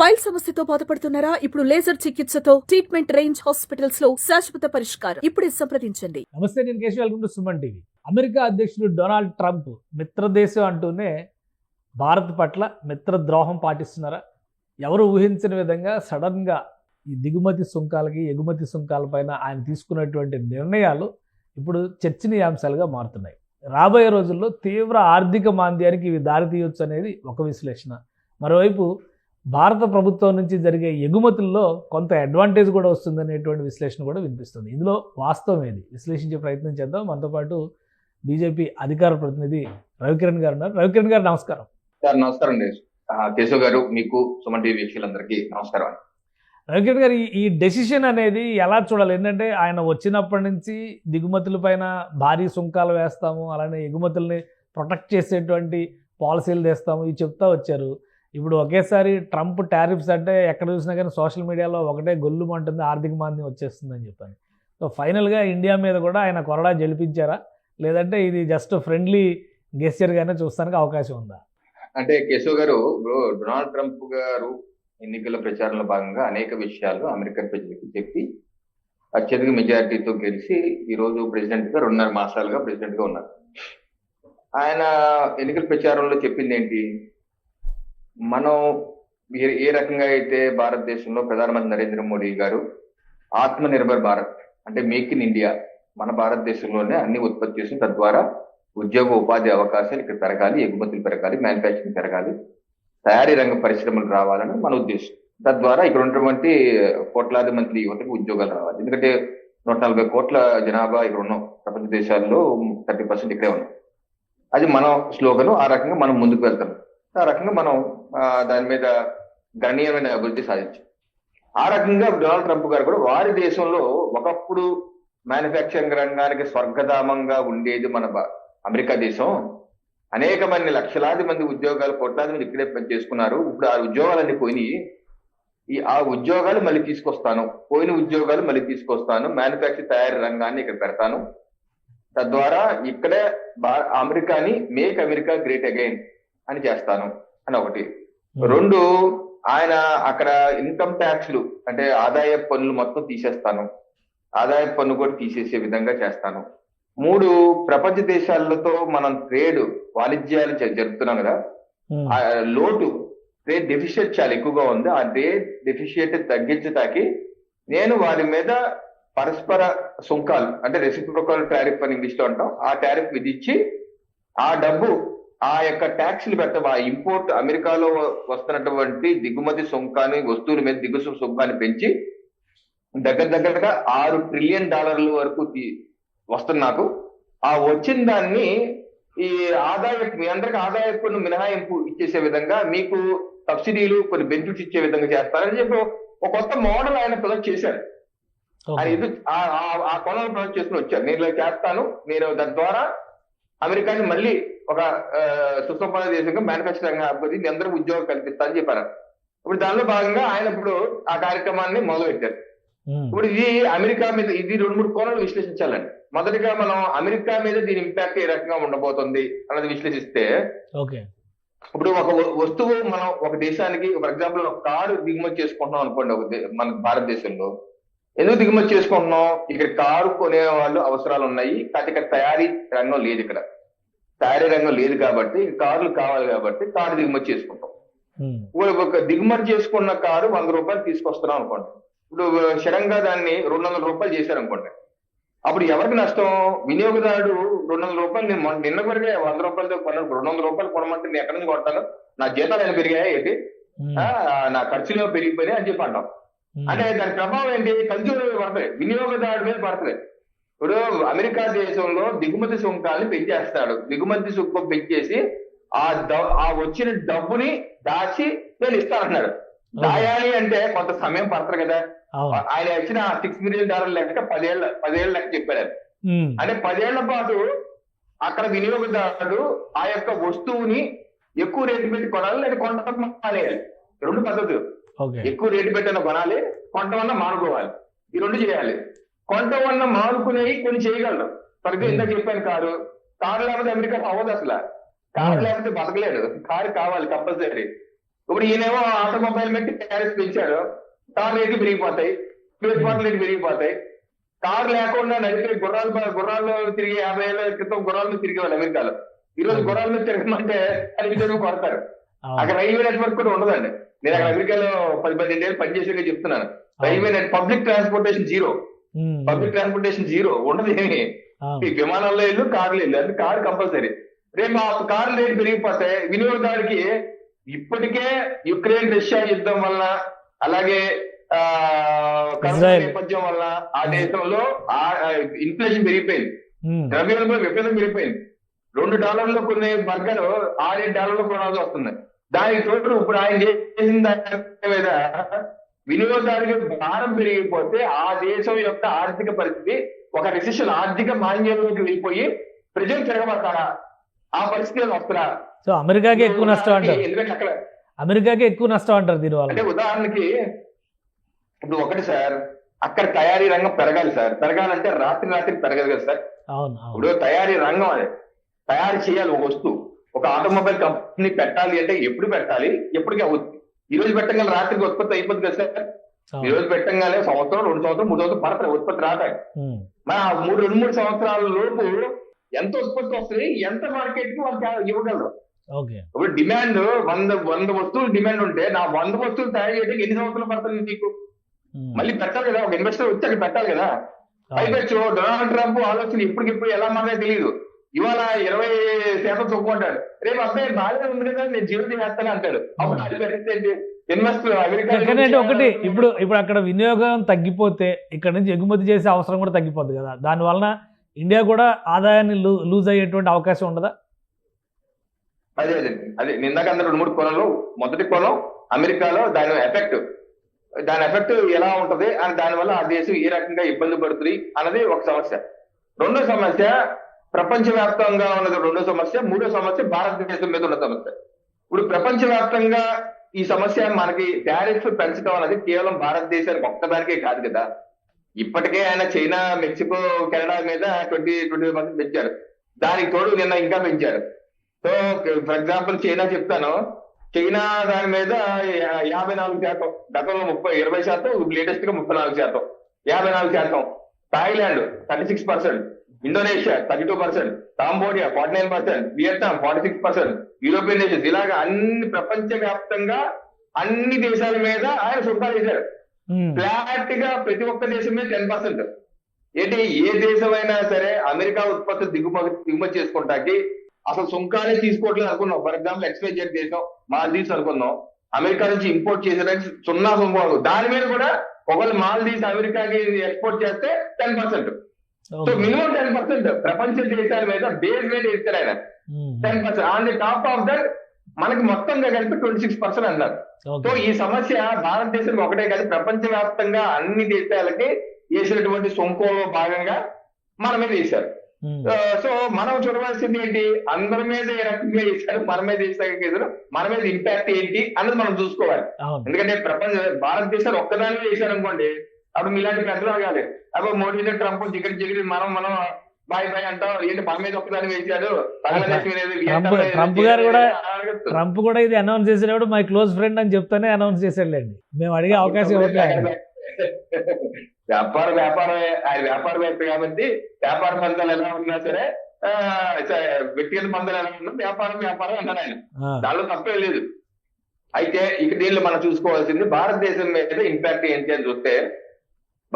Pile సమస్యతో బాధపడుతున్నారా? ఇప్పుడు లేజర్ చికిత్సతో ట్రీట్మెంట్ రేంజ్ హాస్పిటల్స్లో శాశ్వత పరిష్కారం ఇప్పుడే సంప్రదించండి. నమస్తే నేను Keshav welcome to Suman TV. America అధ్యక్షుడు డొనాల్డ్ ట్రంప్ మిత్రదేశం అంటూనే భారత్ పట్ల మిత్రద్రోహం పాటిస్తున్నారా? ఎవరు ఊహించిన విధంగా సడన్గా ఈ దిగుమతి సుంకాలకి ఎగుమతి సుంకాలపైన ఆయన తీసుకున్నటువంటి నిర్ణయాలు ఇప్పుడు చర్చనీయాంశాలుగా మారుతున్నాయి. రాబోయే రోజుల్లో తీవ్ర ఆర్థిక మాంద్యానికి ఇవి దారితీయొచ్చు అనేది ఒక విశ్లేషణ. మరోవైపు భారత ప్రభుత్వం నుంచి జరిగే ఎగుమతుల్లో కొంత అడ్వాంటేజ్ కూడా వస్తుందనేటువంటి విశ్లేషణ కూడా వినిపిస్తుంది. ఇందులో వాస్తవం ఏది? విశ్లేషించే ప్రయత్నం చేద్దాం. మనతో పాటు బీజేపీ అధికార ప్రతినిధి రవికిరణ్ గారు ఉన్నారు. రవికిరణ్ గారు నమస్కారం. సార్ నమస్కారం కేశవ్ గారు మీకు సుమన్ టీవీ వీక్షకులందరికీ నమస్కారం రవికిరణ్ గారు ఈ- ఈ డెసిషన్ అనేది ఎలా చూడాలి? ఏంటంటే ఆయన వచ్చినప్పటి నుంచి దిగుమతుల పైన భారీ సుంకాలు వేస్తాము అలానే ఎగుమతుల్ని ప్రొటెక్ట్ చేసేటువంటి పాలసీలు తెస్తాము ఇవి చెప్తా వచ్చారు. ఇప్పుడు ఒకేసారి ట్రంప్ టారిఫ్స్ అంటే ఎక్కడ చూసినా కానీ సోషల్ మీడియాలో ఒకటే గొల్లు ఉంటుంది ఆర్థిక మాంద్యం వచ్చేస్తుందని చెప్పాను. సో ఫైనల్గా ఇండియా మీద కూడా ఆయన కొరడా జలిపించారా లేదంటే ఇది జస్ట్ ఫ్రెండ్లీ గెస్చర్గానే చూస్తానికి అవకాశం ఉందా? అంటే కేశవ్ గారు డొనాల్డ్ ట్రంప్ గారు ఎన్నికల ప్రచారంలో భాగంగా అనేక విషయాలు అమెరికన్ ప్రజలకు చెప్పి అత్యధిక మెజారిటీతో గెలిచి ఈరోజు ప్రెసిడెంట్గా రెండున్నర మాసాలుగా ప్రెసిడెంట్గా ఉన్నారు. ఆయన ఎన్నికల ప్రచారంలో చెప్పింది ఏంటి? మనం ఏ ఏ రకంగా అయితే భారతదేశంలో ప్రధానమంత్రి నరేంద్ర మోడీ గారు ఆత్మ నిర్భర్ భారత్ అంటే మేక్ ఇన్ ఇండియా మన భారతదేశంలోనే అన్ని ఉత్పత్తి చేసి తద్వారా ఉద్యోగ ఉపాధి అవకాశాలు ఇక్కడ పెరగాలి ఎగుమతులు పెరగాలి మ్యానుఫ్యాక్చరింగ్ పెరగాలి తయారీ రంగ పరిశ్రమలు రావాలని మన ఉద్దేశం. తద్వారా ఇక్కడ ఉన్నటువంటి కోట్లాది మంది యువతకు ఉద్యోగాలు రావాలి. ఎందుకంటే నూట నలభై కోట్ల జనాభా ఇక్కడ ఉన్నాం ప్రపంచ దేశాల్లో థర్టీ పర్సెంట్ ఇక్కడే ఉన్నాం అది మన స్లోగను ఆ రకంగా మనం ముందుకు వెళ్తాం. ఆ రకంగా మనం దాని మీద గణనీయమైన అభివృద్ధి సాధించాం ఆ రకంగా డొనాల్డ్ ట్రంప్ గారు కూడా వారి దేశంలో ఒకప్పుడు మ్యానుఫ్యాక్చరింగ్ రంగానికి స్వర్గధామంగా ఉండేది మన అమెరికా దేశం. అనేక మంది లక్షలాది మంది ఉద్యోగాలు కోట్లాది మంది ఇక్కడే పనిచేసుకున్నారు. ఇప్పుడు ఆ ఉద్యోగాలన్నీ పోయి ఈ ఆ ఉద్యోగాలు మళ్ళీ తీసుకొస్తాను. పోయిన ఉద్యోగాలు మళ్ళీ తీసుకొస్తాను. మ్యానుఫ్యాక్చర్ తయారీ రంగాన్ని ఇక్కడ పెడతాను. తద్వారా ఇక్కడే భా- అమెరికాని మేక్ అమెరికా గ్రేట్ అగైన్ అని చేస్తాను. అని ఒకటి. రెండు ఆయన అక్కడ ఇన్కమ్ ట్యాక్స్లు అంటే ఆదాయ పన్నులు మొత్తం తీసేస్తాను. ఆదాయ పన్ను కూడా తీసేసే విధంగా చేస్తాను. మూడు ప్రపంచ దేశాలతో మనం ట్రేడ్ వాణిజ్యాలు జరుపుతున్నాం కదా. లోటు ట్రేడ్ డెఫిషియట్ చాలా ఎక్కువగా ఉంది. ఆ ట్రేడ్ డెఫిషియట్ తగ్గించడానికి నేను వారి మీద పరస్పర సుంకాలు అంటే రెసిప్రోకల్ టారిఫ్ అని ఇంగ్లీష్లో అంటాం ఆ టారిఫ్ విధించి ఆ డబ్బు ఆ యొక్క ట్యాక్స్లు పెట్ట ఆ ఇంపోర్ట్ అమెరికాలో వస్తున్నటువంటి దిగుమతి సుంకాన్ని వస్తువుల మీద దిగుసు సుంకాన్ని పెంచి దగ్గర దగ్గరగా ఆరు ట్రిలియన్ డాలర్ల వరకు తీ- వస్తుంది నాకు. ఆ వచ్చిన దాన్ని ఈ ఆదాయ మీ అందరికి ఆదాయ పన్ను మినహాయింపు ఇచ్చేసే విధంగా మీకు సబ్సిడీలు కొన్ని బెనిఫిట్స్ ఇచ్చే విధంగా చేస్తారని చెప్పి ఒక కొత్త మోడల్ ఆయన ప్రొజెక్ట్ చేశారు. ఆయన ఇది ఆ- కోణంలో ప్రొజెక్ట్ చేసుకుని వచ్చారు. నేను చేస్తాను. నేను దాని ద్వారా అమెరికాని మళ్ళీ ఒక సుసంపన్న దేశంగా మ్యానుఫాక్చరింగ్ అభివృద్ధి మీ అందరికి ఉద్యోగం కల్పిస్తానని చెప్పారు. ఇప్పుడు దానిలో భాగంగా ఆయన ఇప్పుడు ఆ కార్యక్రమాన్ని మొదలు పెట్టారు ఉమ్. ఇప్పుడు ఇది అమెరికా మీద ఇది రెండు మూడు కోణాలు విశ్లేషించాలండి. మొదటిగా మనం అమెరికా మీద దీని ఇంపాక్ట్ ఏ రకంగా ఉండబోతుంది అన్నది విశ్లేషిస్తే ఇప్పుడు ఒక వస్తువు మనం ఒక దేశానికి ఫర్ ఎగ్జాంపుల్ ఒక కారు దిగుమతి చేసుకుంటున్నాం అనుకోండి ఒక మన భారతదేశంలో. ఎందుకు దిగుమతి చేసుకుంటున్నాం? ఇక్కడ కారు కొనే వాళ్ళు అవసరాలు ఉన్నాయి. కానీ ఇక్కడ తయారీ రంగం లేదు ఇక్కడ. తయారీ రంగం లేదు కాబట్టి కార్లు కావాలి కాబట్టి కారు దిగుమతి చేసుకుంటాం. ఒక- దిగుమతి చేసుకున్న కారు వంద రూపాయలు తీసుకొస్తున్నాం అనుకోండి. ఇప్పుడు సడన్గా దాన్ని రెండు వందల రూపాయలు చేశారు అనుకోండి అప్పుడు ఎవరికి నష్టం? వినియోగదారుడు రెండు వందల రూపాయలు నేను నిన్న వరకే వంద రూపాయలతో కొన్నాను రెండు వందల రూపాయలు కొనమంటే నేను ఎక్కడి నుంచి కొడతాను? నా జీతాలు ఏమైనా పెరిగాయా ఏంటి? నా ఖర్చులు పెరిగిపోయినాయి అని చెప్పి అంటాం. అంటే దాని ప్రభావం ఏంటి? కన్జ్యూమర్ మీద పడుతుంది వినియోగదారుడి మీద పడుతుంది ఇప్పుడు అమెరికా దేశంలో దిగుమతి సుంకాన్ని పెంచేస్తాడు. దిగుమతి సుంకం పెంచేసి ఆ ఆ వచ్చిన డబ్బుని దాచి నేను ఇస్తానన్నాడు దాయాలి అంటే కొంత సమయం పడతారు కదా. ఆయన ఇచ్చిన సిక్స్ మిలియన్ డాలర్ లెక్క పదేళ్ళ పదేళ్ళ లెక్క. ఉమ్. అంటే పదేళ్ళ పాటు అక్కడ వినియోగదారుడు ఆ యొక్క వస్తువుని ఎక్కువ రేటు పెట్టి కొనాలి లేదా కొంటాం మానేయాలి. రెండు పద్ధతులు. ఎక్కువ రేటు పెట్టిన కొనాలి వల్ల మానుకోవాలి. ఈ రెండు చేయాలి. కొంట వల్ల మానుకునేవి కొన్ని చేయగలరు. ఫర్ ఇందాక చెప్పాను కారు. కారు లేకపోతే అమెరికా అవ్వదు అసలు. కారు. లేకపోతే బతకలేడు కారు కావాలి కంపల్సరీ. ఇప్పుడు ఈయనేమో ఆటోమొబైల్ మీద ట్యారిఫ్ పెంచారు కార్ రేట్లు పెరిగిపోతాయి. స్పేస్ పార్ట్ రేట్లు పెరిగిపోతాయి. కార్ లేకుండా నడిపే గుర్రాలు గుర్రాల్లో తిరిగి యాభై ఏళ్ళ క్రితం గుర్రాల మీద తిరిగేవాళ్ళు అమెరికాలో. ఈ రోజు గుర్రాల తిరగమంటే అది తెలుగు కొడతారు. అక్కడ రైల్వే నెట్వర్క్ కూడా ఉండదండి. నేను అక్కడ అమెరికాలో పది పన్నెండు ఏళ్ళు పనిచేసాక చెప్తున్నాను. Railway net public transportation zero. Public transportation zero ఉండదు ఏమి. విమానాల్లో వెళ్ళు కార్లు వెళ్ళు అది కారు కంపల్సరీ. రేపు ఆ కారు రేటు పెరిగిపోతే వినియోగదారుడికి ఇప్పటికే యుక్రెయిన్ రష్యా యుద్ధం వల్ల అలాగే. నేపథ్యం వల్ల ఆ దేశంలో ఆ ఇన్ఫ్లేషన్ పెరిగిపోయింది. ద్రవ్యోల్బణం విపరీతం పెరిగిపోయింది. రెండు డాలర్లు కొన్ని బర్గర్ ఆరేడు డాలర్లు కొనాల్సి వస్తుంది. దానికి తోడు ఇప్పుడు ఆయన చేసిన దాని మీద వినియోగదారులకు భారం పెరిగిపోతే ఆ దేశం యొక్క ఆర్థిక పరిస్థితి ఒక రిసెషన్ ఆర్థిక మాంద్యంలోకి వెళ్ళిపోయి ప్రజలు తిరగబడతారా? ఆ పరిస్థితి వస్తారా సో అమెరికాకి ఎక్కువ నష్టం అంటారు. ఎందుకంటే అక్కడ అమెరికాకి ఎక్కువ నష్టం అంటారు దీనివల్ల అంటే ఉదాహరణకి ఇప్పుడు ఒకటి సార్ అక్కడ తయారీ రంగం పెరగాలి సార్. పెరగాలంటే రాత్రి రాత్రి పెరగదు కదా సార్. అవును. ఇప్పుడు తయారీ రంగం అది. తయారు చేయాలి ఒక వస్తువు. ఒక ఆటోమొబైల్ కంపెనీ పెట్టాలి అంటే ఎప్పుడు పెట్టాలి? ఎప్పటికీ అవుతుంది. ఈ రోజు పెట్టగానే రాత్రికి ఉత్పత్తి అయిపోతుంది కదా సార్? ఈ. రోజు పెట్టగానే సంవత్సరం రెండు సంవత్సరం మూడు సంవత్సరం పడతాయి ఉత్పత్తి ఉమ్, మరి ఆ మూడు రెండు మూడు సంవత్సరాల లోపు ఎంత ఉత్పత్తి వస్తుంది ఎంత మార్కెట్కి వాళ్ళు ఇవ్వగలరు? ఇప్పుడు డిమాండ్ వంద వంద వస్తువులు డిమాండ్ ఉంటే నా వంద వస్తువులు తయారు చేయడానికి ఎన్ని సంవత్సరాలు పడుతుంది నీకు? మళ్ళీ పెట్టాలి కదా ఒక ఇన్వెస్టర్ వచ్చి అక్కడ పెట్టాలి కదా. పైపెచ్చు డొనాల్డ్ ట్రంప్ ఆలోచన ఇప్పటికిప్పుడు ఎలా మారే తెలియదు ఇవాళ ఇరవై శాతం తొక్కుంటాడు రేపు అబ్బాయి బాగానే ఉంది కదా నేను జీవితం చేస్తాను అంటాడు. అప్పుడు అది పరిస్థితి కానీ అంటే ఒకటి ఇప్పుడు ఇప్పుడు అక్కడ వినియోగం తగ్గిపోతే ఇక్కడ నుంచి ఎగుమతి చేసే అవసరం కూడా తగ్గిపోద్ది కదా. దాని వలన ఇండియా కూడా ఆదాయాన్ని లూజ్ అయ్యేటువంటి అవకాశం ఉండదా? అదే అదే. అదే నిందాక అందరూ రెండు మూడు కోణంలో మొదటి కోణం అమెరికాలో దాని ఎఫెక్ట్ దాని ఎఫెక్ట్ ఎలా ఉంటది? అని దానివల్ల ఆ దేశం ఏ రకంగా ఇబ్బంది పడుతుంది? అన్నది ఒక సమస్య. రెండో సమస్య ప్రపంచవ్యాప్తంగా ఉన్నది రెండో సమస్య మూడో సమస్య భారతదేశం మీద ఉన్న సమస్య. ఇప్పుడు ప్రపంచవ్యాప్తంగా ఈ సమస్య మనకి టారిఫ్ పెంచడం అనేది కేవలం భారతదేశానికి ఒక్కదానికే కాదు కదా. ఇప్పటికే ఆయన చైనా మెక్సికో కెనడా మీద ట్వంటీ ట్వంటీ పర్సెంట్ పెంచారు. దానికి తోడు నిన్న ఇంకా పెంచారు. సో ఫర్ ఎగ్జాంపుల్ చైనా చెప్తాను. చైనా దాని మీద యాభై నాలుగు శాతం గతంలో ముప్పై ఇరవై శాతం లేటెస్ట్గా ముప్పై నాలుగు శాతం. యాభై నాలుగు శాతం. Thailand thirty six percent Indonesia thirty two percent Cambodia forty nine percent Vietnam forty six percent European nations ఇలాగా అన్ని ప్రపంచ వ్యాప్తంగా అన్ని దేశాల మీద ఆయన సుంకాలు వేశారు ఉమ్, ఫ్లాట్గా ప్రతి ఒక్క దేశం మీద టెన్ పర్సెంట్. ఏంటి ఏ దేశమైనా సరే అమెరికా ఉత్పత్తులు దిగుమతి దిగుమతి చేసుకుంటాకి అసలు సుంకాలే తీసుకోవట్లేదు అనుకున్నాం. ఫర్ ఎగ్జాంపుల్ ఎక్స్పైజెడ్ దేశం మాల్దీవ్స్ అనుకున్నాం. అమెరికా నుంచి ఇంపోర్ట్ చేసేదానికి సున్నా సుంకం దాని మీద కూడా ఒకవేళ మాల్దీవ్స్ అమెరికాకి ఎక్స్పోర్ట్ చేస్తే ten percent. So. Minimum ten percent ప్రపంచ దేశాల మీద బేస్ రేట్ ఇస్తారు ఆయన. Ten percent on the top of that మనకి మొత్తంగా కలిపి ట్వంటీ సిక్స్ పర్సెంట్ అన్నారు సో ఈ సమస్య భారతదేశం ఒకటే కాదు ప్రపంచ వ్యాప్తంగా అన్ని దేశాలకి వేసినటువంటి సొంకంలో భాగంగా మన మీద వేశారు. సో మనం చూడవలసింది ఏంటి? అందరి మీద ఏ రకంగా వేశారు? మన మీద వేసారు మన మీద ఇంపాక్ట్ ఏంటి అన్నది మనం చూసుకోవాలి. ఎందుకంటే ప్రపంచ భారతదేశాలు ఒక్కదాని మీద వేశారు అనుకోండి అప్పుడు మీలాంటి పెద్దలు అడగాలి అప్పుడు మోడీ ట్రంప్ జిగరి జిగరి మనం మనం బాయ్ బాయ్ అంటాం. ఏంటి మన మీద ఒక్కదాని బంగ్లాదేశ్ ఏదో ట్రంప్ గారు కూడా. ట్రంప్ కూడా ఇది అనౌన్స్ చేసేటప్పుడు మై క్లోజ్ ఫ్రెండ్ అని చెప్తానే అనౌన్స్ చేసాడులేండి మేము అడిగే అవకాశం ఇవ్వట్లేదు. వ్యాపార వ్యాపారమే ఆయన వ్యాపారవేత్త కాబట్టి వ్యాపార పందాలు ఎలా ఉన్నా సరే వ్యక్తిగత పందాలు ఎలా ఉన్నా వ్యాపారం వ్యాపారం అన్నారు ఆయన. దానిలో తప్పే లేదు. అయితే ఇక దీనిలో మనం చూసుకోవాల్సింది భారతదేశం మీద ఇంపాక్ట్ ఏంటి అని చూస్తే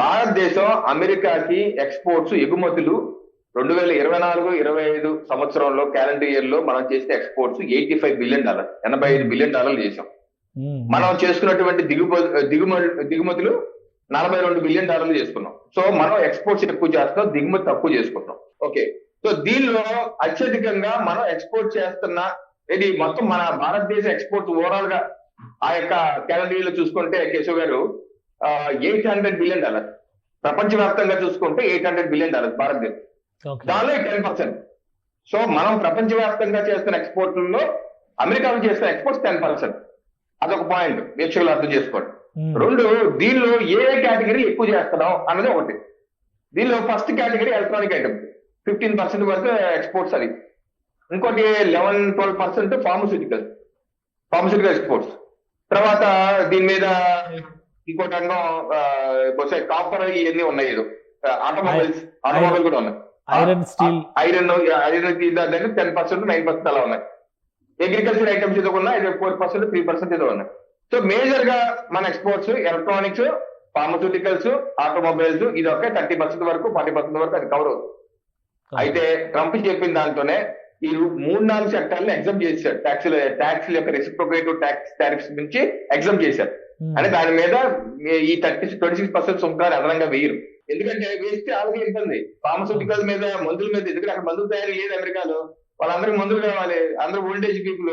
భారతదేశం అమెరికాకి ఎక్స్పోర్ట్స్ ఎగుమతులు రెండు వేల ఇరవై నాలుగు ఇరవై ఐదు సంవత్సరంలో క్యాలెండర్ ఇయర్లో మనం చేసిన exports eighty five billion dollar ఎనభై ఐదు బిలియన్ డాలర్లు చేసాం మనం చేసుకున్నటువంటి దిగుమ దిగుమ దిగుమతులు నలభై రెండు బిలియన్ డాలర్లు చేసుకున్నాం. సో మనం ఎక్స్పోర్ట్స్ ఎక్కువ చేస్తున్నాం దిగుమతి తక్కువ చేసుకుంటున్నాం. ఓకే. సో దీనిలో అత్యధికంగా మనం ఎక్స్పోర్ట్ చేస్తున్న ఇది మొత్తం మన భారతదేశ ఎక్స్పోర్ట్స్ ఓవరాల్గా ఆ యొక్క క్యాలెండర్లో చూసుకుంటే కేశవ్ గారు ఎయిట్ హండ్రెడ్ బిలియన్ డాలర్ ప్రపంచవ్యాప్తంగా చూసుకుంటే ఎయిట్ హండ్రెడ్ బిలియన్ డాలర్ భారతదేశం దానిలో టెన్ పర్సెంట్ సో మనం ప్రపంచవ్యాప్తంగా చేస్తున్న ఎక్స్పోర్ట్లలో అమెరికాలో చేస్తున్న ఎక్స్పోర్ట్స్ టెన్ పర్సెంట్ అదొక పాయింట్ వీక్షకులు అర్థం చేసుకోండి. ఉమ్, రెండు దీనిలో ఏ ఏ కేటగిరీ ఎక్కువ చేస్తున్నాం అన్నది ఒకటి. దీనిలో first category electronic items fifteen percent వరకు ఎక్స్పోర్ట్స్ అది. ఇంకోటి eleven twelve percent pharmaceutical pharmaceutical exports తర్వాత దీని మీద ఇంకోటి రంగం బహుశా కాపర్ ఇవన్నీ ఉన్నాయి ఏదో ఆటోమొబైల్స్ ఆటోమొబైల్ కూడా ఉన్నాయి. Iron steel. Iron iron ten percent nine percent అలా ఉన్నాయి. అగ్రికల్చర్ ఐటమ్స్ ఏదో ఉన్నాయి ఫోర్ పర్సెంట్ త్రీ పర్సెంట్ ఏదో ఉన్నాయి. సో మేజర్గా మన ఎక్స్పోర్ట్స్ ఎలక్ట్రానిక్స్ ఫార్మస్యూటికల్స్ ఆటోమొబైల్స్ ఇది ఒక థర్టీ పర్సెంట్ వరకు ఫార్టీ పర్సెంట్ వరకు అది కవర్ అవుతుంది. అయితే ట్రంప్ చెప్పిన దాంతోనే ఈ మూడు నాలుగు చట్టాలను ఎగ్జామ్ చేశారు. ట్యాక్స్ ట్యాక్స్ యొక్క రెసిప్రోకేటివ్ ట్యాక్స్ టారిఫ్స్ నుంచి ఎగ్జామ్ చేశారు. అంటే దాని మీద ఈ థర్టీ ట్వంటీ సిక్స్ పర్సెంట్ సుంకాలు అదనంగా వేయరు. ఎందుకంటే వేస్తే వాళ్ళకి ఇబ్బంది ఫార్మస్యూటికల్ మీద మందుల మీద ఎందుకంటే అక్కడ మందులు తయారీ లేదు అమెరికాలో. వాళ్ళందరికి మందులు కావాలి. అందరూ ఓల్డేజ్ పీపుల్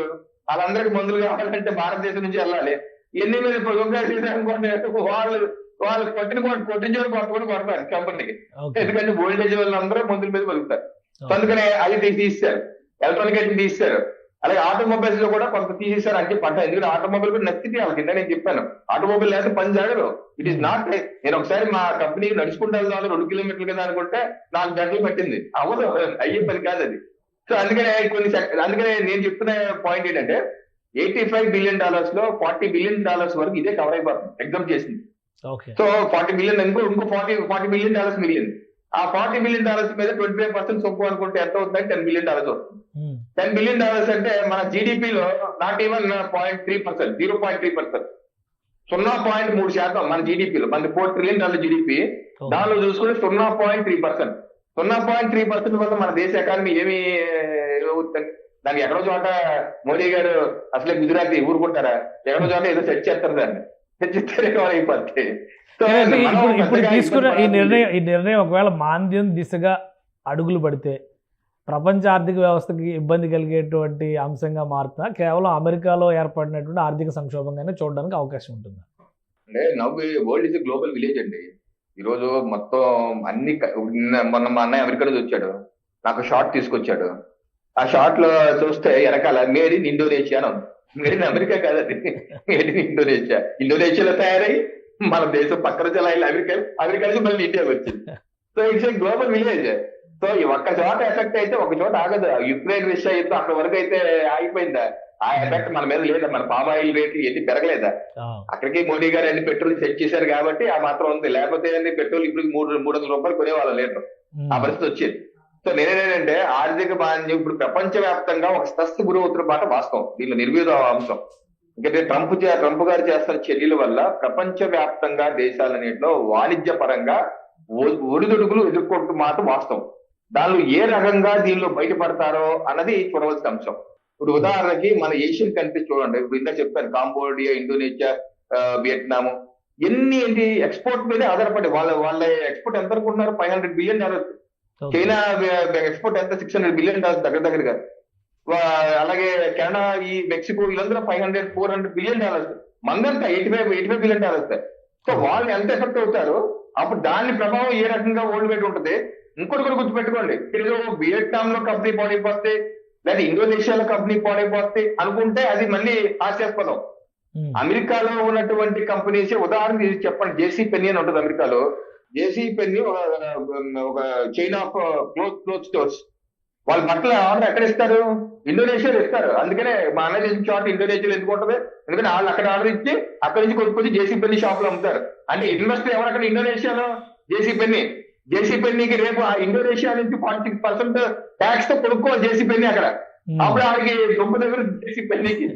వాళ్ళందరికి మందులు కావాలంటే భారతదేశం నుంచి వెళ్ళాలి. ఎన్ని మీద చేశారనుకోండి వాళ్ళు వాళ్ళు కొట్టిన కొట్టించే కొట్టుకొని కొడతారు కంపెనీకి. ఎందుకంటే ఓల్డేజ్ వాళ్ళందరూ మందుల మీద బతుకుతారు. ఓకే. అందుకనే అది తీస్తారు ఎలక్ట్రానిక్ ఐటమ్ తీస్తారు అలాగే ఆటోమొబైల్స్లో కూడా కొంత తీసేశారు అంటే పంట. ఎందుకంటే ఆటోమొబైల్ కూడా నచ్చితే వాళ్ళ కింద నేను చెప్పాను. ఆటోమొబైల్ లేకపోతే పని జరగదు. ఇట్ ఈస్ నాట్ నేను ఒకసారి మా కంపెనీ నడుచుకుంటూ వెళ్దాం రెండు కిలోమీటర్లు కదా అనుకుంటే నాలుగు గంటలు పట్టింది. అవ్వదు అయ్యే పని కాదు అది. సో అందుకనే కొన్ని అందుకనే నేను చెప్తున్న పాయింట్ ఏంటంటే ఎయిటీ ఫైవ్ బిలియన్ డాలర్స్లో ఫార్టీ బిలియన్ డాలర్స్ వరకు ఇదే కవర్ అయిపోతుంది. ఎగ్జామ్ చేసింది. సో ఫార్టీ బిలియన్ ఇంకో ఇంకో ఫార్టీ ఫార్టీ బిలియన్ డాలర్స్ మిగిలింది. ఆ ఫార్టీ బిలియన్ డాలర్స్ మీద ట్వంటీ ఫైవ్ పర్సెంట్ సొమ్ము అనుకుంటే ఎంత అవుతుంది టెన్ బిలియన్ డాలర్స్ అవుతుంది. ఉమ్. టెన్ బిలియన్ డాలర్స్ అంటే మన జీడిపిలో not even point three percent zero point three percent సున్నా పాయింట్ మూడు శాతం మన జీడిపిలో మన ఫోర్ ట్రిలియన్ డాలర్ జీడిపి. దానిలో చూసుకుంటే సున్నా పాయింట్ త్రీ పర్సెంట్ సున్నా పాయింట్ త్రీ పర్సెంట్ వల్ల మన దేశ ఎకానమీ ఏమి దానికి ఎక్కడో చోట మోడీ గారు అసలే గుజరాత్ ఊరుకుంటారా? ఎక్కడో చోట ఏదో సెట్ చేస్తారు దాన్ని. సెట్ చేస్తే మనం ఇప్పుడు తీసుకున్న ఈ నిర్ణయం ఈ నిర్ణయం ఒకవేళ మాంద్యం దిశగా అడుగులు పడితే ప్రపంచ ఆర్థిక వ్యవస్థకి ఇబ్బంది కలిగేటువంటి అంశంగా మారుతా కేవలం అమెరికాలో ఏర్పడినటువంటి ఆర్థిక సంక్షోభంగానే చూడడానికి అవకాశం ఉంటుంది? అంటే నవ్వు వరల్డ్ ఇస్ గ్లోబల్ విలేజ్ అండి. ఈ రోజు మొత్తం అన్ని మొన్న మా అన్నయ్య అమెరికా నుంచి వచ్చాడు. నాకు షార్ట్ తీసుకొచ్చాడు. ఆ షార్ట్లో చూస్తే వెనకాల మేడ్ ఇన్ ఇండోనేషియా అని మేడ్ ఇన్ అమెరికా కాదండి మేడ్ ఇన్ ఇండోనేషియా. ఇండోనేషియాలో తయారై మన దేశం పక్కన జిల్లా అమెరికా అమెరికా నుంచి మళ్ళీ ఇండియాకి వచ్చింది. So it's global village. So ఈ ఒక్క చోట ఎఫెక్ట్ అయితే ఒక చోట ఆగదు. యుక్రెయిన్ రష్యా యుద్ధం అక్కడ వరకు అయితే ఆగిపోయిందా? ఆ ఎఫెక్ట్ మన మీద లేదా మన పామ్ ఆయిల్ రేట్లు ఎన్ని పెరగలేదా? అక్కడికి మోడీ గారు అన్ని పెట్రోల్ సెట్ చేశారు కాబట్టి ఆ మాత్రం ఉంది. లేకపోతే అన్ని పెట్రోల్ ఇప్పుడు మూడు మూడు వందల రూపాయలు కొనేవాళ్ళ లీటర్. ఆ పరిస్థితి వచ్చేది. సో నేనేంటంటే ఆర్థిక మాంద్యం ఇప్పుడు ప్రపంచ వ్యాప్తంగా ఒక స్ట్రెస్ గురి అవుతున్న మాట వాస్తవం. దీనిలో నిర్వీద అంశం. ఎందుకంటే ట్రంప్ ట్రంప్ గారు చేస్తున్న చర్యల వల్ల ప్రపంచ వ్యాప్తంగా దేశాలన్నింటిలో వాణిజ్య పరంగా ఒడిదుడుకులు ఎదుర్కొంటున్న మాట వాస్తవం. దానిలో ఏ రకంగా దీనిలో బయటపడతారో అన్నది చూడవలసిన అంశం. ఇప్పుడు ఉదాహరణకి మన ఏషియన్ కంట్రీస్ చూడండి. ఇప్పుడు ఇందా చెప్పాను కాంబోడియా ఇండోనేషియా ఆ, వియత్నాం ఎన్ని ఏంటి ఎక్స్పోర్ట్ మీదే ఆధారపడి వాళ్ళ వాళ్ళ ఎక్స్పోర్ట్ ఎంత అనుకుంటున్నారు five hundred billion dollars. China export ఎంత? సిక్స్ హండ్రెడ్ బిలియన్ డాలర్స్ దగ్గర దగ్గరగా. అలాగే కెనడా ఈ మెక్సికో వీళ్ళందరూ five hundred four hundred billion dollars. మందంతా eighty five eighty five billion dollars. So వాళ్ళు ఎంత ఎఫెక్ట్ అవుతారు అప్పుడు దాని ప్రభావం ఏ రకంగా ఓల్డ్ పెట్టి ఉంటుంది? ఇంకోటి కూడా గుర్తుపెట్టుకోండి. ఏదో వియట్నాం లో కంపెనీ పాడైపోతే లేదా ఇండోనేషియాలో కంపెనీ పాడైపోతే అనుకుంటే అది మళ్ళీ హాస్యాస్పదం. అమెరికాలో ఉన్నటువంటి కంపెనీస్ ఉదాహరణ ఇది చెప్పండి. జేసీ పెన్నీ అని ఉంటుంది అమెరికాలో. జేసీ పెన్నీ ఒక chain of cloth cloth stores వాళ్ళ బట్టల ఆర్డర్ ఎక్కడ ఇస్తారు? ఇండోనేషియాలో ఇస్తారు. అందుకనే మా అన్న చేసిన షార్ట్ ఇండోనేషియాలో ఎందుకు ఉంటుంది? ఎందుకంటే వాళ్ళు అక్కడ ఆర్డర్ ఇచ్చి అక్కడ నుంచి కొనుక్కొచ్చి జేసీ పెన్నీ షాప్లో అమ్ముతారు. అంటే ఇన్వెస్టర్ ఎవరు అక్కడ ఇండోనేషియాలో? జేసీ పెన్నీ. జేసీ పెన్నీకి రేపు ఆ ఇండోనేషియా నుంచి ఫార్టీ సిక్స్ పర్సెంట్ ట్యాక్స్తో కొనుక్కోవాలి జేసీ పెన్నీ అక్కడ. ఉమ్. అప్పుడు ఆడికి దొంగ దగ్గర జేసీ పెన్నీకి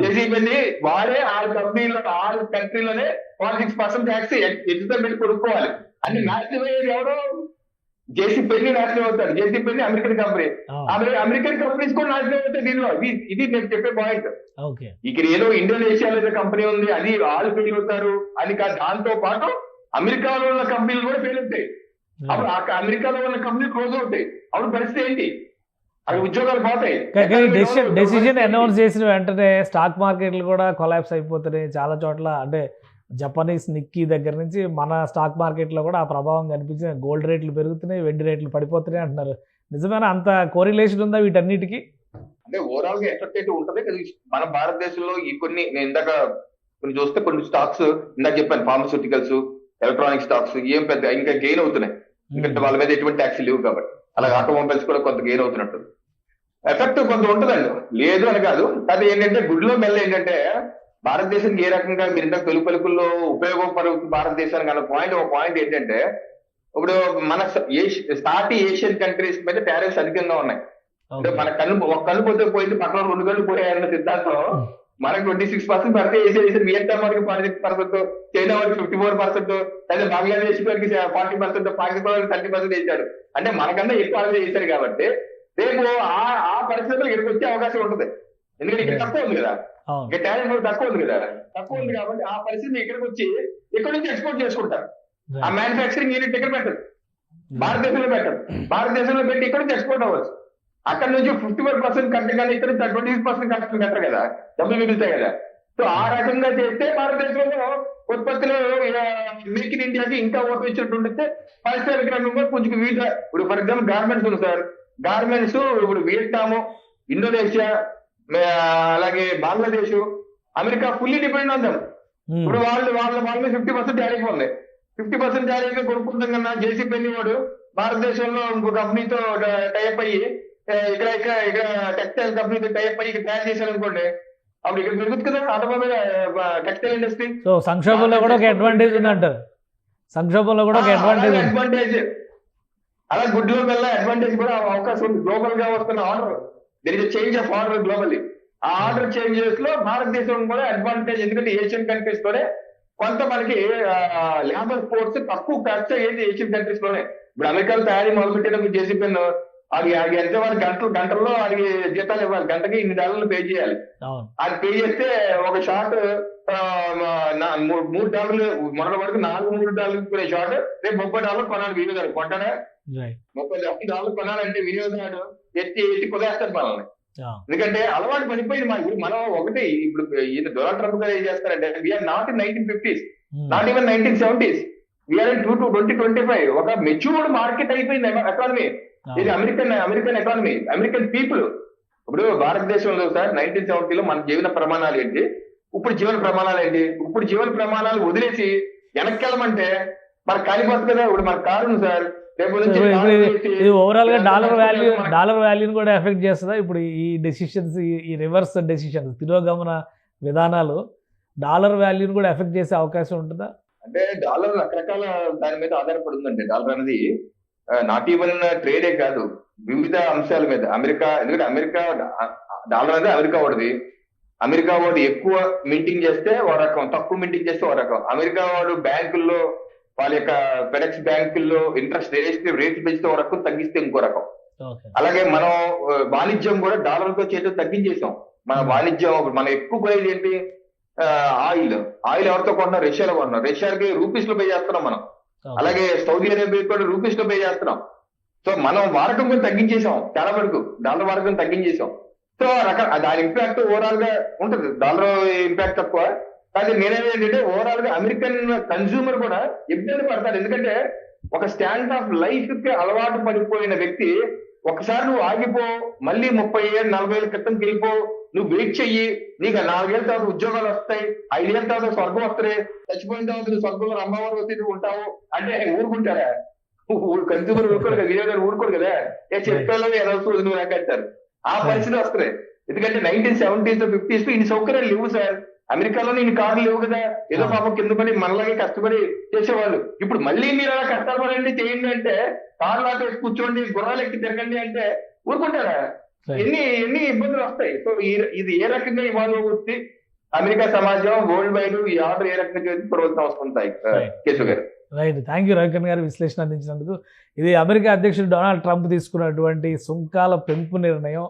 జేసీ పెన్ని వాడే ఆ కంపెనీలో ఆ కంట్రీలోనే ఫార్టీ సిక్స్ పర్సెంట్ ట్యాక్స్ ఎగ్జిబిట్ పెట్టి కొనుక్కోవాలి. అంటే నాశనం అయ్యేది ఎవరు జేసీ పెన్ని నాశనం అవుతారు. JC Penney American company American companies కూడా నాశనం అవుతాయి దీనిలో. ఇది ఇది నేను చెప్పే పాయింట్ ఇక్కడ ఏదో ఇండోనేషియాలో ఏదో కంపెనీ ఉంది అది వాళ్ళు ఫెయిల్ అవుతారు అని కాదు. దాంతో పాటు అమెరికాలో ఉన్న కంపెనీలు కూడా ఫెయిల్ అవుతాయి. అప్పుడు అమెరికాలో ఉన్న కంపెనీ క్లోజ్ అవుతాయి. అప్పుడు పరిస్థితి ఏంటి? అవి ఉద్యోగాలు పోతాయి. డెసిషన్ డెసిషన్ అనౌన్స్ చేసిన వెంటనే స్టాక్ మార్కెట్లు కూడా కొలాప్స్ అయిపోతున్నాయి. చాలా చోట్ల అంటే జపనీస్ నిక్కీ దగ్గర నుంచి మన స్టాక్ మార్కెట్లో కూడా ఆ ప్రభావం కనిపించింది. గోల్డ్ రేట్లు పెరుగుతున్నాయి వెండి రేట్లు పడిపోతున్నాయి అంటున్నారు. నిజమైన? అంత కోరిలేషన్ ఉందా వీటన్నిటికీ? అంటే ఓవరాల్గా ఎఫెక్ట్ అయితే ఉంటది మన భారతదేశంలో ఈ కొన్ని నేను ఇందాక కొన్ని చూస్తే కొన్ని స్టాక్స్ ఇందాక చెప్పాను ఫార్మస్యూటికల్స్ ఎలక్ట్రానిక్ స్టాక్స్ ఏం పెద్ద ఇంకా గెయిన్ అవుతున్నాయి. ఎందుకంటే వాళ్ళ మీద ఎటువంటి ట్యాక్స్ లేవు కాబట్టి. అలాగే ఆటోమొబైల్స్ కూడా కొంత గెయిన్ అవుతున్నట్టు. ఎఫెక్ట్ కొంత ఉంటుందండి. లేదు అని కాదు. అది ఏంటంటే గుడ్లో మెల్ల ఏంటంటే భారతదేశానికి ఏ రకంగా మీరు ఇంత తొలి పలుకుల్లో ఉపయోగపడుతుంది భారతదేశానికి అన్న పాయింట్ ఒక పాయింట్ ఏంటంటే ఇప్పుడు మన సాటి ఏషియన్ కంట్రీస్ మీద టారిఫ్స్ అధికంగా ఉన్నాయి. అంటే. మన కన్ను ఒక కన్ను పోతే పోయింది పక్కన రెండు కళ్ళు పోయాయన్న సిద్ధాంతం మనకు ట్వంటీ సిక్స్ పర్సెంట్ వేసేసి వియట్నాం వారికి ఫార్టీ సిక్స్ పర్సెంట్ చైనా వారికి ఫిఫ్టీ ఫోర్ పర్సెంట్ అదే బంగ్లాదేశ్ వారికి ఫార్టీ పర్సెంట్ పాకిస్తాన్ వారికి థర్టీ పర్సెంట్ వేశాడు అంటే మనకన్నా ఎక్కువ ఆదాయం చేశారు కాబట్టి రేపు ఆ ఆ పరిస్థితులు ఇక్కడికి వచ్చే అవకాశం ఉంటుంది. ఎందుకంటే ఇక్కడ తక్కువ ఉంది కదా. ఇక్కడ టాలెంట్ తక్కువ ఉంది కదా. తక్కువ ఉంది కాబట్టి ఆ పరిస్థితి ఇక్కడికి వచ్చి ఇక్కడ నుంచి ఎక్స్పోర్ట్ చేసుకుంటారు? ఆ మ్యానుఫాక్చరింగ్ యూనిట్ ఇక్కడ పెట్టరు. భారతదేశంలో పెట్టరు. భారతదేశంలో పెట్టి ఇక్కడ నుంచి ఎక్స్పోర్ట్ అవ్వచ్చు. అక్కడ నుంచి ఫిఫ్టీ ఫోర్ పర్సెంట్ కట్ట కానీ ఇక్కడ ట్వంటీ సిక్స్ పర్సెంట్ కట్టలు కట్టరు కదా? డబ్బులు మిగులుతాయి కదా? సో ఆ రకంగా చేస్తే భారతదేశంలో ఉత్పత్తులు మేక్ ఇన్ ఇండియాకి ఇంకా ఓటు ఇచ్చినట్టు ఉంటే పారిశ్రామిక రంగంలో కొంచెం వివిధ ఇప్పుడు ఫర్ ఎగ్జాంపుల్ గార్మెంట్స్ ఉంది సార్. గార్మెంట్స్ ఇప్పుడు వియట్నాము ఇండోనేషియా అలాగే Bangladesh America fully depend on them. ఇప్పుడు వాళ్ళు వాళ్ళ వాళ్ళ ఫిఫ్టీ పర్సెంట్ టారిఫ్ ఉంది. ఫిఫ్టీ పర్సెంట్ టారిఫ్ కొనుక్కుంటాం కన్నా జేసీ పెన్ని వాడు భారతదేశంలో ఇంకో కంపెనీతో టైప్ అయ్యి ఇక్కడ ఇక్కడ ఇక్కడ టెక్స్టైల్ కంపెనీతో టైప్ అయ్యి ఇక్కడ తయారు చేశారు అనుకోండి అప్పుడు ఇక్కడ పెరుగుతుంది కదా ఆటోమొబైల్ టెక్స్టైల్ ఇండస్ట్రీ సో సంక్షోభంలో కూడా ఒక అడ్వాంటేజ్ ఉంది అంటారు సంక్షోభంలో కూడా ఒక అడ్వాంటేజ్ అడ్వాంటేజ్ అలా గుడ్లో వల్ల అడ్వాంటేజ్ కూడా అవకాశం ఉంది. గ్లోబల్గా వస్తున్న order there is change of order globally ఆ ఆర్డర్ చేంజెస్లో భారతదేశం కూడా అడ్వాంటేజ్ ఎందుకంటే ఏషియన్ కంట్రీస్లోనే కొంత మనకి లేబర్ ఫోర్స్ తక్కువ ఖర్చు అయ్యేది ఏషియన్ కంట్రీస్లోనే. ఇప్పుడు అమెరికాలో తయారీ మొదలు పెట్టేటప్పుడు పెన్ను అది అది ఎంత వాళ్ళ గంటలు గంటల్లో వాడికి జీతాలు ఇవ్వాలి. గంటకి ఇన్ని డాలర్లు పే చేయాలి. అది పే చేస్తే ఒక షార్ట్ మూడు డాలర్లు మొదటి వరకు నాలుగు మూడు డాలర్లు కొనే షార్ట్ రేపు ముప్పై డాలర్లు కొనాలి వినియోగదారు. కొంటాడా? ముప్పై డాలర్లు కొనాలంటే వినియోగదారుడు ఎత్తి ఎత్తి కుదేస్తారు మనల్ని. ఎందుకంటే అలవాటు పడిపోయింది మన ఇప్పుడు మనం ఒకటి ఇప్పుడు ఈయన డొనాల్డ్ ట్రంప్ గారు ఏం చేస్తారంటే we are not in nineteen fifties not even nineteen seventies we are in two to twenty twenty five ఒక మెచ్యూర్డ్ మార్కెట్ అయిపోయింది ఎకానమీ ఇది American American economy American people ఇప్పుడు భారతదేశంలో సార్ నైన్టీన్ సెవెంటీలో మన జీవన ప్రమాణాలు ఏంటి? ఇప్పుడు జీవన ప్రమాణాలు ఏంటి? ఇప్పుడు జీవన ప్రమాణాలు వదిలేసి వెనక్కి వెళ్ళమంటే మనకు కాలిపోతుంది కదా? ఇప్పుడు మన కారు సార్. ఇది- ఓవరాల్గా డాలర్ వాల్యూ డాలర్ వాల్యూని కూడా ఎఫెక్ట్ చేస్తుందా? ఇప్పుడు ఈ డెసిషన్స్ ఈ రివర్స్ డెసిషన్స్ తిరోగమన విధానాలు డాలర్ వాల్యూని కూడా ఎఫెక్ట్ చేసే అవకాశం ఉంటుందా? అంటే డాలర్ రకరకాల దాని మీద ఆధారపడి ఉందండి. డాలర్ అనేది నాట్ ఈవెన్ ట్రేడే కాదు వివిధ అంశాల మీద. అమెరికా ఎందుకంటే అమెరికా డాలర్ అనేది అమెరికా వాడిది. అమెరికా వాడు ఎక్కువ మింటింగ్ చేస్తే ఒక రకం తక్కువ మింటింగ్ చేస్తే ఒక రకం అమెరికా వాడు బ్యాంకుల్లో వాళ్ళ యొక్క ఫెడెక్స్ బ్యాంకుల్లో ఇంట్రెస్ట్ రేట్ రేట్లు పెంచితే ఒక రకం తగ్గిస్తే ఇంకో రకం. అలాగే మనం వాణిజ్యం కూడా డాలర్తో చేతి తగ్గించేసాం. మన వాణిజ్యం ఇప్పుడు మనం ఎక్కువ పోయేది ఏంటి? ఆయిల్. ఆయిల్ ఎవరితో కొంటున్నాం రష్యాలో కొంటున్నాం రష్యాకి రూపీస్లో పే చేస్తున్నాం మనం. అలాగే సౌదీ అరేబియా కూడా రూపీస్లో పే చేస్తున్నాం. సో మనం వాడకం కూడా తగ్గించేసాం చాలా వరకు. డాలర్ వాడకం తగ్గించేసాం సో రక దాని ఇంపాక్ట్ ఓవరాల్గా ఉంటుంది. డాలర్ ఇంపాక్ట్ తక్కువ. కానీ నేనేది ఏంటంటే ఓవరాల్గా అమెరికన్ కన్స్యూమర్ కూడా ఇబ్బంది పడతాడు ఎందుకంటే ఒక స్టాండ్ ఆఫ్ లైఫ్కి అలవాటు పడిపోయిన వ్యక్తి ఒకసారి నువ్వు ఆగిపో మళ్ళీ ముప్పై ఏళ్ళు నలభై ఏళ్ళ క్రితం వెళ్ళిపో నువ్వు వెయిట్ చెయ్యి. నీకు ఆ నాలుగేళ్ళ తర్వాత ఉద్యోగాలు వస్తాయి. ఐదేళ్ళ తర్వాత స్వర్గం వస్తాయి చచ్చిపోయిన తర్వాత నువ్వు స్వర్గంలో అమ్మవారు వచ్చి నువ్వు ఉంటావు. అంటే ఊరుకుంటారా? కన్స్యూమర్ ఊరుకోరు కదా వినియోగదారు ఊరుకోరు కదా. ఏ చెప్పేలో ఏదో వస్తుంది నువ్వు నాకు అంటారు. ఆ పరిస్థితి వస్తుంది. ఎందుకంటే నైన్టీన్ సెవెంటీస్ ఫిఫ్టీస్ ఇన్ని సౌకర్యాలు లేవు సార్. అమెరికాలో ఇన్ని కార్లు లేవు కదా. ఏదో పాపం కింద పడి మనలాగే కష్టపడి చేసేవాళ్ళు. ఇప్పుడు మళ్ళీ మీరు అలా కష్టపడండి చేయండి అంటే కార్లు ఆటో కూర్చోండి గుర్రాలు ఎక్కి తిరగండి అంటే ఊరుకుంటారా? ఎన్ని ఎన్ని ఇబ్బందులు వస్తాయి? సో ఇది ఏ రకంగా ఇవాళ వచ్చి అమెరికా సమాజం వరల్డ్ వైడ్ ఈ ఆర్డర్ ఏ రకంగా చేసుకోవాల్సిన అవసరం ఉంటాయి. కేశవ్ గారు. రైట్ థ్యాంక్ యూ రవికరణ్ గారు విశ్లేషణ అందించినందుకు. ఇది అమెరికా అధ్యక్షుడు డొనాల్డ్ ట్రంప్ తీసుకున్నటువంటి సుంకాల పెంపు నిర్ణయం.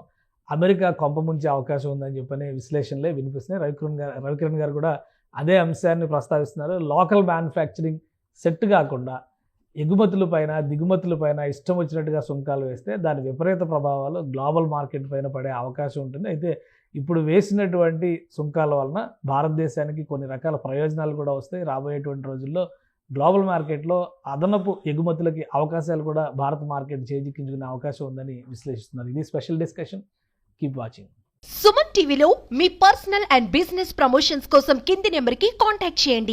అమెరికా కొంప ముంచే అవకాశం ఉందని చెప్పని విశ్లేషణలే వినిపిస్తున్నాయి. రవికిరణ్ గారు రవికిరణ్ గారు కూడా అదే అంశాన్ని ప్రస్తావిస్తున్నారు. లోకల్ మ్యానుఫ్యాక్చరింగ్ సెట్ కాకుండా ఎగుమతుల పైన దిగుమతుల పైన ఇష్టం వచ్చినట్టుగా సుంకాలు వేస్తే దాని విపరీత ప్రభావాలు గ్లోబల్ మార్కెట్ పైన పడే అవకాశం ఉంటుంది. అయితే ఇప్పుడు వేసినటువంటి సుంకాల వలన భారతదేశానికి కొన్ని రకాల ప్రయోజనాలు కూడా వస్తాయి. రాబోయేటువంటి రోజుల్లో గ్లోబల్ మార్కెట్లో అదనపు ఎగుమతులకి అవకాశాలు కూడా భారత మార్కెట్ చేజిక్కించుకునే అవకాశం ఉందని విశ్లేషిస్తున్నారు. ఇది special discussion. Keep watching. Suman టీవీలో మీ పర్సనల్ అండ్ బిజినెస్ ప్రమోషన్స్ కోసం కింది నెంబర్కి కాంటాక్ట్ చేయండి.